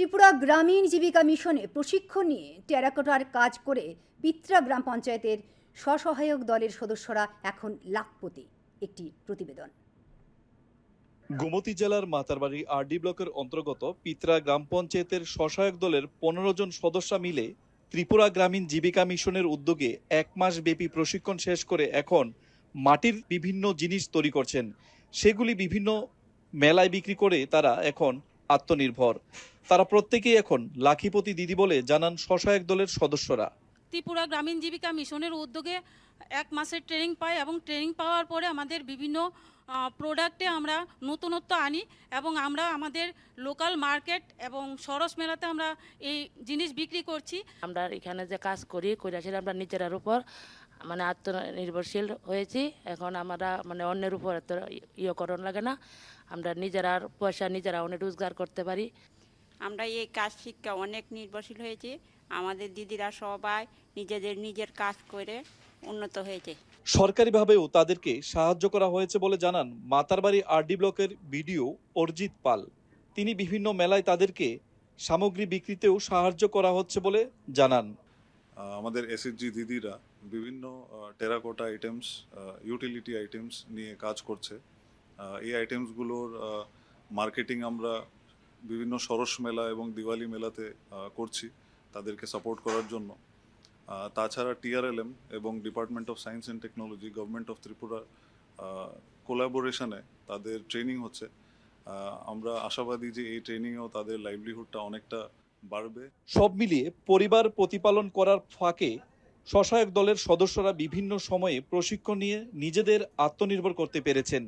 ত্রিপুরা গ্রামীণ জীবিকা মিশনে প্রশিক্ষণ নিয়ে টেরাকোটার কাজ করে পিত্রা গ্রাম পঞ্চায়েতের স্বসহায়ক দলের সদস্যরা এখন লাখপতি। একটি প্রতিবেদন। গোমতী জেলার মাতারবাড়ি আরডি ব্লকের অন্তর্গত পিত্রা গ্রাম পঞ্চায়েতের স্বসহায়ক দলের পনেরো জন সদস্য মিলে ত্রিপুরা গ্রামীণ জীবিকা মিশনের উদ্যোগে এক মাস ব্যাপী প্রশিক্ষণ শেষ করে এখন মাটির বিভিন্ন জিনিস তৈরি করছেন। সেগুলি বিভিন্ন মেলায় বিক্রি করে তারা এখন আত্মনির্ভর। তারা প্রত্যেকেই এখন লাখিপতি দিদি বলে জানান স্বসহায়ক দলের সদস্যরা। ত্রিপুরা গ্রামীণ জীবিকা মিশনের উদ্যোগে এক মাসের ট্রেনিং পাই এবং ট্রেনিং পাওয়ার পরে আমাদের বিভিন্ন প্রোডাক্টে আমরা নতুনত্ব আনি এবং আমরা আমাদের লোকাল মার্কেট এবং সরস মেলাতে আমরা এই জিনিস বিক্রি করছি। আমরা এখানে যে কাজ করি কৈলাসের আমরা নিজেরার উপর মানে আত্মনির্ভরশীল হয়েছি। এখন আমরা মানে অন্যের উপর এত ইয়ে করণ লাগে না। আমরা নিজেরার পয়সা নিজেরা অনেক রোজগার করতে পারি। আমরা এই কাজ শিক্ষা অনেক নির্ভরশীল হয়েছি। আমাদের দিদিরা সবাই নিজেদের নিজের কাজ করে উন্নত হয়েছে। সরকারিভাবেও তাদেরকে সাহায্য করা হয়েছে বলে জানান মাতারবাড়ি আরডি ব্লকের বিডিও অর্জিত পাল। তিনি বিভিন্ন মেলায় তাদেরকে সামগ্রী বিক্রিতেও সাহায্য করা হচ্ছে বলে জানান। আমাদের এসএসজি দিদিরা বিভিন্ন টেরাকোটা আইটেমস ইউটিলিটি আইটেমস নিয়ে কাজ করছে। এই আইটেমসগুলোর মার্কেটিং আমরা বিভিন্ন সরস মেলা এবং দিওয়ালি মেলাতে করছি তাদেরকে সাপোর্ট করার জন্য। তাছাড়া টিআরএলএম এবং department of science and technology government of Tripura কোলাবোরেশনে তাদের ট্রেনিং হচ্ছে। আমরা আশাবাদী যে এই ট্রেনিংয়েও তাদের লাইভলিহুডটা অনেকটা বাড়বে? সব মিলিয়ে পরিবার প্রতিপালন করার ফাঁকে স্বসহায়ক দলের সদস্যরা বিভিন্ন সময়ে প্রশিক্ষণ নিয়ে নিজেদের আত্মনির্ভর করতে পেরেছেন।